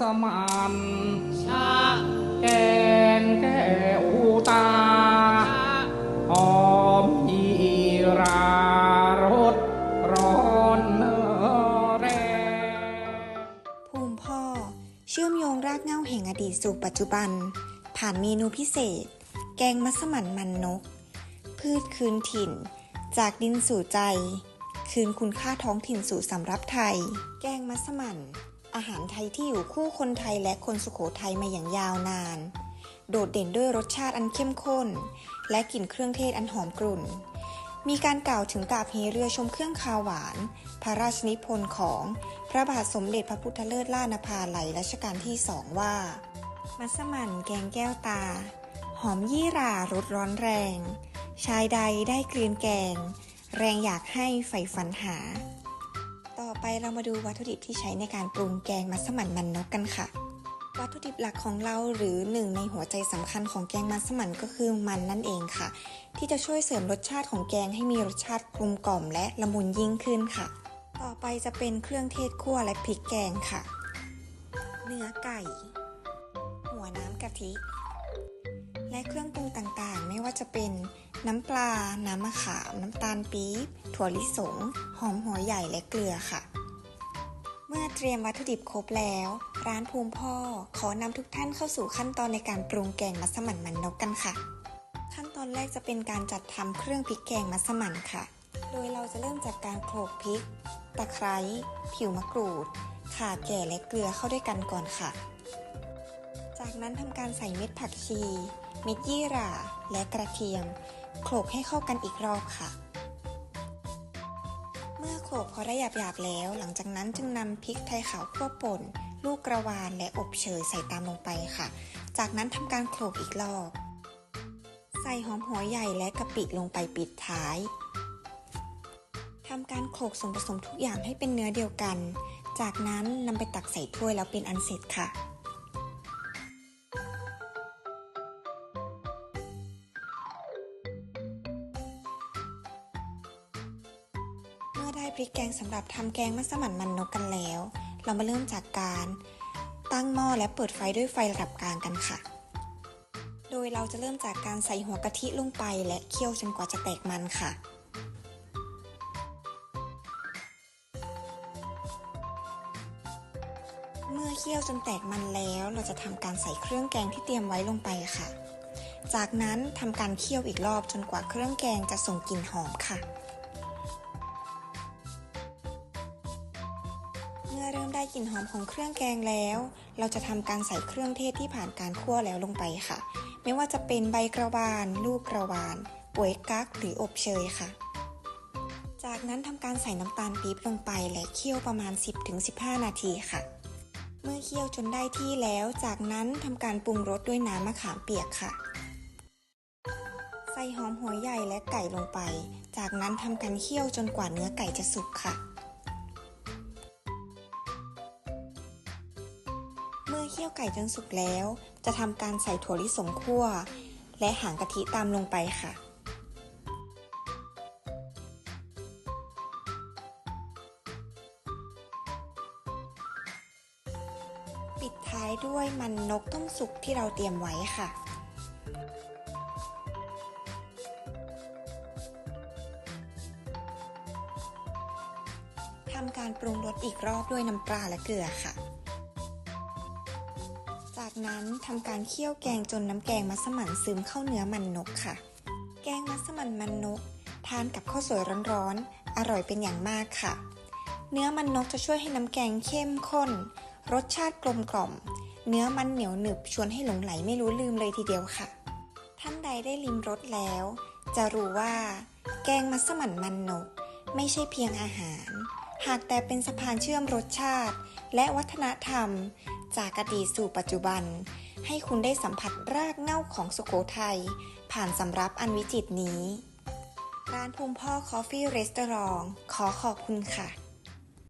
สมันชาแกงแก้วตาชาหอมยีรารสร้อนเนอแรงภูมิพ่อ เชื่อมโยงรากเหง้าแห่งอดีตสู่ปัจจุบัน ผ่านเมนูพิเศษ แกงมัสมั่นมันนก พืชคืนถิ่น จากดินสู่ใจ คืนคุณค่าท้องถิ่นสู่สำรับไทย แกงมัสมั่น อาหารไทยที่อยู่คู่คนไทยและคนสุโขทัยมาอย่างยาวนาน โดดเด่นด้วยรสชาติอันเข้มข้น และกลิ่นเครื่องเทศอันหอมกรุ่น มีการกล่าวถึงกาบเฮเรือชมเครื่องคาวหวาน พระราชนิพนธ์ของพระบาทสมเด็จพระพุทธเลิศล่านภาลัยรัชกาลที่สองว่า มัสมั่นแกงแก้วตา หอมยี่รารสร้อนแรง ชายใดได้กลืนแกง แรงอยากให้ใฝ่ฝันหา ไปเรามาดูวัตถุดิบที่ใช้ในการปรุงแกงมัสมั่นมันนกกันค่ะ วัตถุดิบหลักของเราหรือหนึ่งในหัวใจสำคัญของแกงมัสมั่นก็คือมันนั่นเองค่ะ ที่จะช่วยเสริมรสชาติของแกงให้มีรสชาติกลมกล่อมและละมุนยิ่งขึ้นค่ะ ต่อไปจะเป็นเครื่องเทศคั่วและพริกแกงค่ะ เนื้อไก่ หัวน้ำกะทิ และเครื่องปรุงต่างๆ ไม่ว่าจะเป็น น้ำปลา น้ำมะขาม น้ำตาลปี๊บ ถั่วลิสง หอมหัวใหญ่และเกลือค่ะ เมื่อเตรียมวัตถุดิบครบแล้ว ร้านภูมิพ่อขอนำทุกท่านเข้าสู่ขั้นตอนในการปรุงแกงมัสมั่นมันนกกันค่ะ ขั้นตอนแรกจะเป็นการจัดทำเครื่องพริกแกงมัสมั่นค่ะ โดยเราจะเริ่มจากการโขลกพริก ตะไคร้ ผิวมะกรูด ข่าแก่และเกลือเข้าด้วยกันก่อนค่ะ จากนั้นทำการใส่เม็ดผักชี เม็ดยี่หร่า และกระเทียม โขลกให้เข้ากันอีกรอบค่ะ เมื่อโขลกพอได้หยาบๆแล้ว หลังจากนั้นจึงนำพริกไทยขาวคั่วป่น ลูกกระวานและอบเชยใส่ตามลงไปค่ะ จากนั้นทำการโขลกอีกรอบ ใส่หอมหัวใหญ่และกะปิลงไปปิดท้ายทำการโขลกส่วนผสมทุกอย่างให้เป็นเนื้อเดียวกัน จากนั้นนำไปตักใส่ถ้วยแล้วเป็นอันเสร็จค่ะ ได้พริกแกงสำหรับทำแกงมัสมั่นมันนกกันแล้ว เรามาเริ่มจากการตั้งหม้อและเปิดไฟด้วยไฟระดับกลางกันค่ะ โดยเราจะเริ่มจากการใส่หัวกะทิลงไปและเคี่ยวจนกว่าจะแตกมันค่ะเมื่อเคี่ยวจนแตกมันแล้วเราจะทำการใส่เครื่องแกงที่เตรียมไว้ลงไปค่ะ จากนั้นทำการเคี่ยวอีกรอบจนกว่าเครื่องแกงจะส่งกลิ่นหอมค่ะ เมื่อเริ่มได้กลิ่นหอมของเครื่องแกงแล้ว เราจะทำการใส่เครื่องเทศที่ผ่านการคั่วแล้วลงไปค่ะ ไม่ว่าจะเป็นใบกระวาน ลูกกระวานป่วยกั๊กหรืออบเชยค่ะ จากนั้นทำการใส่น้ำตาลปี๊บลงไปและเคี่ยวประมาณ 10-15 นาทีค่ะ เมื่อเคี่ยวจนได้ที่แล้ว จากนั้นทำการปรุงรสด้วยน้ำมะขามเปียกค่ะใส่หอมหัวใหญ่และไก่ลงไป จากนั้นทำการเคี่ยวจนกว่าเนื้อไก่จะสุกค่ะ คี่ยวไก่จนสุกแล้ว จะทำการใส่ถั่วลิสงคั่ว และหางกะทิตามลงไปค่ะ ปิดท้ายด้วยมันนกต้มสุกที่เราเตรียมไว้ค่ะทำการปรุงรสอีกรอบด้วยน้ำปลาและเกลือค่ะ นั้นทำการเคี่ยวแกงจนน้ำแกงมัสมั่นซึมเข้าเนื้อมันนกค่ะ แกงมัสมั่นมันนก ทานกับข้าวสวยร้อนๆ อร่อยเป็นอย่างมากค่ะ เนื้อมันนกจะช่วยให้น้ำแกงเข้มข้น รสชาติกลมกล่อม เนื้อมันเหนียวหนึบชวนให้หลงไหลไม่รู้ลืมเลยทีเดียวค่ะ ท่านใดได้ลิ้มรสแล้ว จะรู้ว่า แกงมัสมั่นมันนก ไม่ใช่เพียงอาหาร หากแต่เป็นสะพานเชื่อมรสชาติ และวัฒนธรรม จากอดีตสู่ปัจจุบัน ให้คุณได้สัมผัสรากเง่าของสุโขทัยผ่านสำรับอันวิจิตรนี้ ร้านภูมิพ่อคอฟฟี่รีสตอรองขอขอบคุณค่ะ